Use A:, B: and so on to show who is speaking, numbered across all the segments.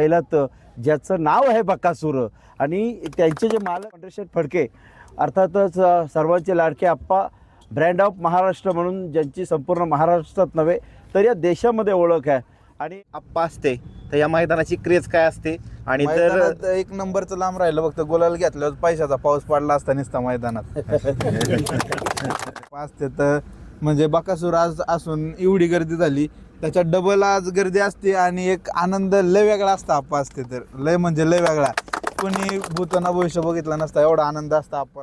A: पहिल्यात ज्याचं नाव आहे बकासूर आणि त्यांचे जे मालक पंढरशेठ फडके अर्थातच सर्वांचे लाडके आप्पा ब्रँड ऑफ महाराष्ट्र म्हणून ज्यांची संपूर्ण महाराष्ट्रात नव्हे तर या देशामध्ये ओळख आहे. आणि
B: आप्पा असते तर या मैदानाची क्रेज काय असते? आणि जर
C: मैदानात एक नंबरचं लांब राहिलं फक्त गोलाल घेतल्यावर पैशाचा पाऊस पडला असता निसता मैदानात. असते तर म्हणजे बकासूर आज असून एवढी गर्दी झाली त्याच्यात डबल आज गर्दी असते आणि एक आनंद लय वेगळा असता आप्पा असते तर. लय म्हणजे लय वेगळा. कोणी भूताना भविष्य बघितलं नसता एवढा आनंद असता आप्पा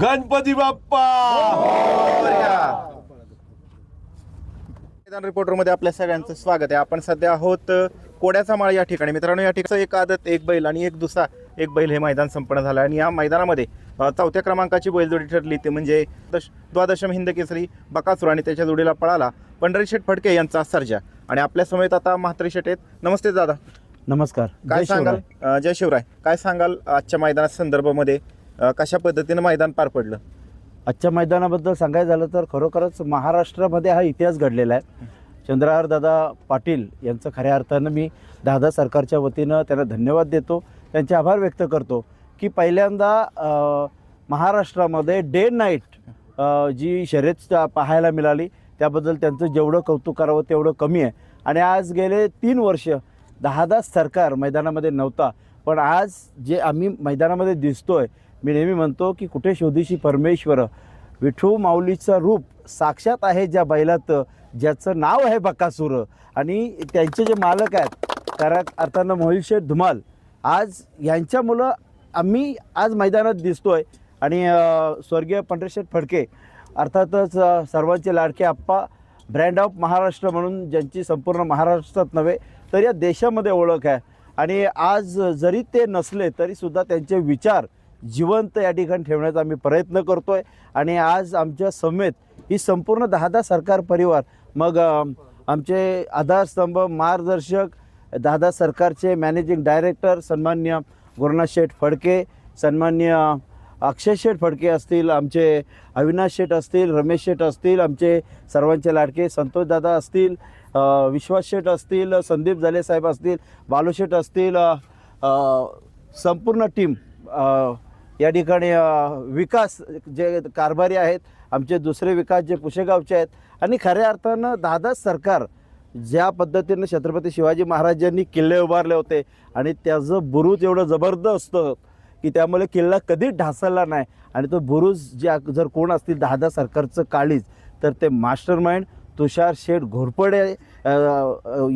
D: गणपती बाप्पा!
B: मैदान रिपोर्टरमध्ये आपल्या सगळ्यांचं स्वागत आहे. आपण सध्या आहोत कोड्याचा माळ या ठिकाणी. मित्रांनो या ठिकाणी एक आदत एक बैल आणि एक दुसरा एक बैल हे मैदान संपन्न झालं आणि या मैदानामध्ये चौथ्या क्रमांकाची बैलजोडी ठरली ते म्हणजे दश द्वादशम हिंद केसरी बकासूर आणि त्याच्या जोडीला पळाला पंढरी शेठ फडके यांचा सर्जा. आणि आपल्या समेत आता म्हात्रे शेठ आहेत. नमस्ते दादा.
A: नमस्कार.
B: काय सांगाल? जय शिवराय. काय सांगाल आजच्या मैदाना संदर्भामध्ये? कशा पद्धतीनं मैदान पार पडलं?
A: आजच्या मैदानाबद्दल सांगायचं झालं तर खरोखरच महाराष्ट्रामध्ये हा इतिहास घडलेला आहे. चंद्रहार दादा पाटील यांचं खऱ्या अर्थानं मी दादा सरकारच्या वतीनं त्यांना धन्यवाद देतो. त्यांचे आभार व्यक्त करतो. की पहिल्यांदा महाराष्ट्रामध्ये डे नाईट जी शर्यत पाहायला मिळाली त्याबद्दल त्यांचं जेवढं कौतुक करावं तेवढं कमी आहे. आणि आज गेले तीन वर्ष दहा सरकार मैदानामध्ये नव्हता पण आज जे आम्ही मैदानामध्ये दिसतोय मी नेहमी म्हणतो की कुठे शोधीशी परमेश्वर विठू माऊलीचं रूप साक्षात आहे ज्या बैलात ज्याचं नाव आहे बकासूर. आणि त्यांचे जे मालक आहेत कारण अर्थानं मोहिलशेठ धुमाल आज यांच्यामुळं आम्ही आज मैदानात दिसतोय आणि स्वर्गीय पंढरशेठ फडके अर्थातच सर्वांचे लाडके आप्पा ब्रँड ऑफ महाराष्ट्र म्हणून ज्यांची संपूर्ण महाराष्ट्रात नव्हे तर या देशामध्ये ओळख आहे. आणि आज जरी ते नसले तरीसुद्धा त्यांचे विचार जिवंत या ठिकाणी ठेवण्याचा आम्ही प्रयत्न करतो आहे आणि आज आमच्या समेत ही संपूर्ण दहा दहा सरकार परिवार मग आमचे आधारस्तंभ मार्गदर्शक दादा सरकारचे मॅनेजिंग डायरेक्टर सन्मान्य गुरुनाथ शेठ फडके सन्मान्य अक्षय शेठ फडके असतील आमचे अविनाश शेठ असतील रमेश शेठ असतील आमचे सर्वांचे लाडके संतोष दादा असतील विश्वास शेठ असतील संदीप झाले साहेब असतील बालू शेठ असतील संपूर्ण टीम या ठिकाणी विकास जे कारभारी आहेत आमचे दुसरे विकास जे पुशेगावचे आहेत आणि खऱ्या अर्थानं दादा सरकार ज्या पद्धतीनं छत्रपती शिवाजी महाराजांनी किल्ले उभारले होते आणि त्याचं बुरुज एवढं जबरदस्त की त्यामुळे किल्ला कधीच ढासळला नाही. आणि तो बुरुज जे जर कोण असतील दहादा सरकारचं काळीज तर ते मास्टर माइंड तुषार शेठ घोरपडे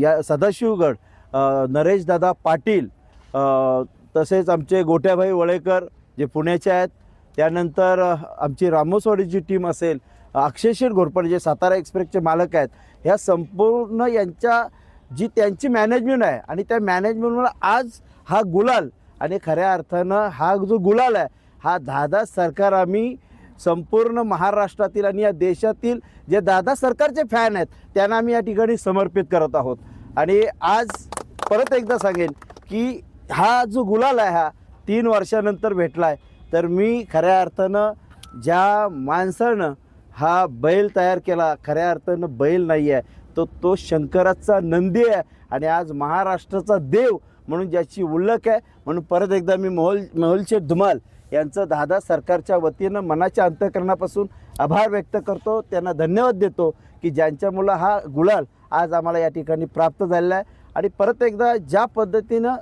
A: या सदाशिवगड नरेश नरेशदादा पाटील तसेच आमचे गोट्याभाई वळेकर जे पुण्याचे आहेत त्यानंतर आमची रामोसवाडीची टीम असेल अक्षय शेठ घोरपडे जे सातारा एक्सप्रेसचे मालक आहेत ह्या संपूर्ण यांच्या जी त्यांची मॅनेजमेंट आहे आणि त्या मॅनेजमेंटमुळे आज हा गुलाल आणि खऱ्या अर्थानं हा जो गुलाल आहे हा दादा सरकार आम्ही संपूर्ण महाराष्ट्रातील आणि या देशातील जे दादा सरकारचे फॅन आहेत त्यांना आम्ही या ठिकाणी समर्पित करत आहोत. आणि आज परत एकदा सांगेन की हा जो गुलाल आहे हा तीन वर्षानंतर भेटला आहे तर मी खऱ्या अर्थानं ज्या माणसानं हा बैल तयार केला. खऱ्या अर्थानं बैल नाही आहे तो तो शंकराचा नंदी आहे आणि आज महाराष्ट्राचा देव म्हणून ज्याची उल्लेख आहे. म्हणून परत एकदा मी मोहोल मोहोलशेठ धुमाल यांचं दादा सरकारच्या वतीनं मनाच्या अंतकरणापासून आभार व्यक्त करतो. त्यांना धन्यवाद देतो की ज्यांच्यामुळं हा गुलाल आज आम्हाला या ठिकाणी प्राप्त झालेला आहे. आणि परत एकदा ज्या पद्धतीनं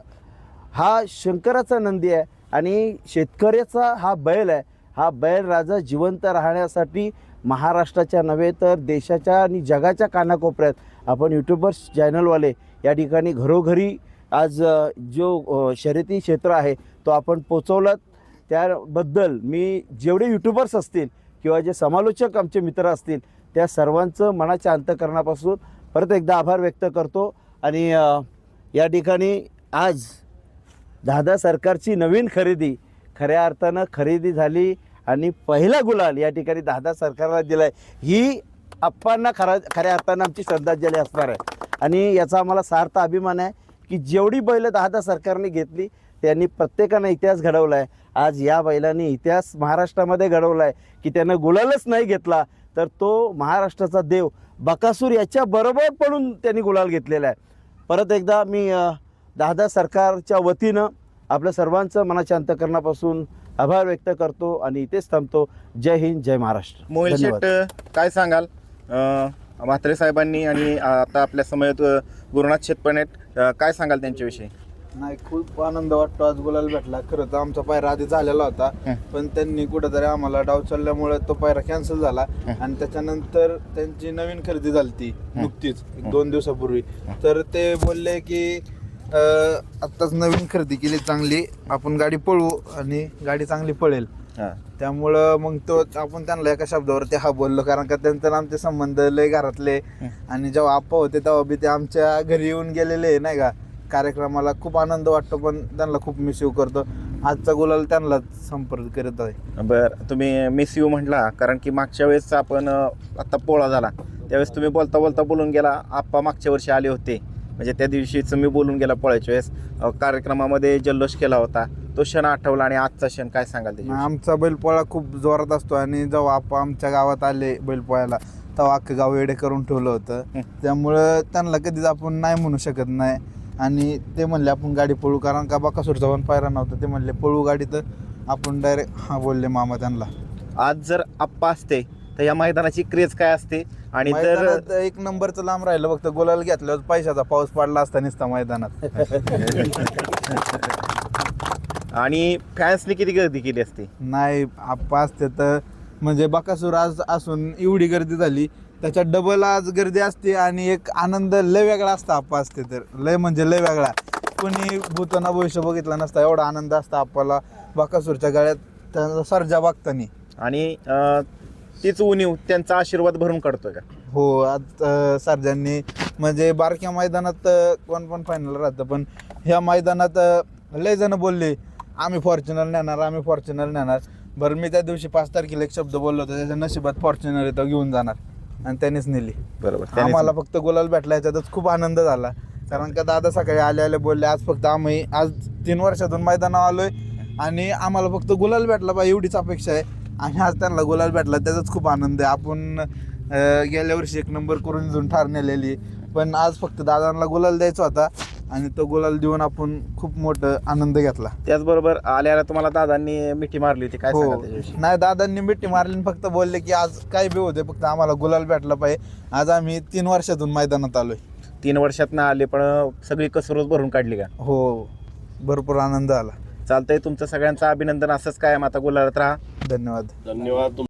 A: हा शंकराचा नंदी आहे आणि शेतकऱ्याचा हा बैल आहे. हा बैल राजा जिवंत राहण्यासाठी महाराष्ट्राच्या नव्हे तर देशाच्या आणि जगाच्या कानाकोपऱ्यात आपण यूट्यूबर्स चॅनलवाले या ठिकाणी घरोघरी आज जो शर्यती क्षेत्र आहे तो आपण पोचवलात. त्याबद्दल मी जेवढे यूट्यूबर्स असतील किंवा जे समालोचक आमचे मित्र असतील त्या सर्वांचं मनाच्या अंतकरणापासून परत एकदा आभार व्यक्त करतो. आणि या ठिकाणी आज दादा सरकारची नवीन खरेदी खऱ्या अर्थानं खरेदी झाली. आणि पहिला गुलाल या ठिकाणी दादा सरकारला दिला आहे ही आप्पांना खरा खऱ्या अर्थानं आमची श्रद्धांजली असणार आहे. आणि याचा आम्हाला सार्थ अभिमान आहे की जेवढी बैलं दादा सरकारने घेतली त्यांनी प्रत्येकानं इतिहास घडवला आहे आज या बैलांनी इतिहास महाराष्ट्रामध्ये घडवला आहे की त्यानं गुलालच नाही घेतला तर तो महाराष्ट्राचा देव बकासूर याच्या बरोबर पडून त्यांनी गुलाल घेतलेला आहे. परत एकदा मी दादा सरकारच्या वतीनं आपल्या सर्वांचं मनाच्या अंतकरणापासून आभार व्यक्त करतो आणि इथेच थांबतो जय हिंद जय महाराष्ट्र
B: मोहिल
A: धन्यवाद.
B: शेठ काय सांगाल अं, म्हात्रे साहेबांनी आणि आता आपल्या समयात गुरुनाथ शेतपणेट अं, काय सांगाल त्यांच्याविषयी
C: नाही खूप आनंद वाटतो आज गुलाल भेटला खरं तर आमचा पायरा आधी झालेला होता. पण त्यांनी कुठेतरी आम्हाला डाव चालल्यामुळे तो पायरा कॅन्सल झाला. आणि त्याच्यानंतर त्यांची नवीन खरेदी झाली ती. नुकतीच एक. दोन दिवसापूर्वी. तर ते बोलले की आत्ताच नवीन खरेदी केली चांगली. आपण गाडी पळवू आणि गाडी चांगली पळेल. त्यामुळं मग तो आपण त्यांना एका शब्दावरती हा बोललो कारण का त्यांचं आमचे संबंध लय घरातले. आणि जेव्हा आप्पा होते तेव्हा बी ते आमच्या घरी येऊन गेलेले नाही का? कार्यक्रमाला खूप आनंद वाटतो पण त्यांना खूप मिस यू करतो. आजचा गुलाल त्यांना संपर्क करत आहे.
B: बरं तुम्ही मिस यू म्हटला कारण की मागच्या वेळेस आपण अं, आता पोळा झाला. त्यावेळेस तुम्ही बोलता बोलता बोलून गेला आप्पा मागच्या वर्षी आले होते. म्हणजे त्या दिवशीच मी बोलून गेला पोळ्याच्या वेळेस. कार्यक्रमामध्ये जल्लोष केला होता. तो क्षण आठवला आणि आजचा क्षण काय सांगाल त्याच्याविषयी?
C: आमचा बैलपोळा खूप जोरात असतो आणि जेव्हा आप्पा आमच्या गावात आले बैलपोळ्याला तेव्हा अख्खं गाव वेडे करून ठेवलं होतं. त्यामुळं त्यांना कधीच आपण नाही म्हणू शकत नाही. आणि ते म्हणले आपण गाडी पळू कारण का बाकासूरचा पण पायरा नव्हता. ते म्हणले पळू गाडी तर. आपण डायरेक्ट हा बोलले मामा त्यांना.
B: आज जर आप्पा असते तर या मैदानाची क्रेज काय असते? आणि तर
C: मैदानात एक नंबरचं लांब राहिलं फक्त गोलाल घेतल्यावर पैशाचा पाऊस पडला असता नुसता मैदानात.
B: आणि फॅन्सनी किती गर्दी केली असते?
C: नाही आप्पा असते तर म्हणजे बकासूर आज असून एवढी गर्दी झाली त्याच्या डबल आज गर्दी असते आणि एक आनंद लय वेगळा असता आप्पा असते तर. लय म्हणजे लय वेगळा. कोणी भूताना भविष्य बघितला नसता एवढा आनंद असता आप्पाला बकासूरच्या गळ्यात त्यांचा सर्जा बघतानी.
B: आणि अं, तीच उणीव त्यांचा आशीर्वाद भरून काढतोय का?
C: हो आज अं, सर्जांनी म्हणजे बारक्या मैदानात अं, कोण पण फायनल राहतं पण ह्या मैदानात अं, लय जण बोलले आम्ही फॉर्च्युनर नेणार आम्ही फॉर्च्युनर नेणार. बरं मी त्या दिवशी पाच तारखेला एक शब्द बोललो होतो त्याच्या नशिबात फॉर्च्युनर येतं घेऊन जाणार. आणि त्यानेच नेली.
B: बरोबर त्यानेच-
C: आम्हाला फक्त गुलाल भेटला याच्यातच खूप आनंद झाला. कारण का दादा सकाळी आले आले बोलले आज फक्त आम्ही आज तीन वर्षातून मैदानावर आलोय आणि आम्हाला फक्त गुलाल भेटला बा एवढीच अपेक्षा आहे. आणि आज त्यांना गुलाल भेटला त्याचाच खूप आनंद आहे. आपण गेल्या वर्षी एक नंबर करून इथून ठार नेलेली. पण आज फक्त दादांना गुलाल द्यायचा होता आणि तो गुलाल देऊन आपण खूप मोठं आनंद घेतला.
B: त्याचबरोबर आल्याला तुम्हाला दादांनी मिठी मारली होती. काय
C: हो.
B: त्याच्याविषयी?
C: नाही दादांनी मिठी मारली आणि फक्त बोलले की आज काय बी होते फक्त आम्हाला गुलाल भेटला पाहिजे. आज आम्ही तीन वर्षातून मैदानात आलोय.
B: तीन वर्षात ना आले पण सगळी कसरत भरून काढली का?
C: हो. भरपूर आनंद आला.
B: चालतंय तुमचं सगळ्यांचं अभिनंदन. असंच कायम आता गुलालात राहा.
C: धन्यवाद.
D: धन्यवाद.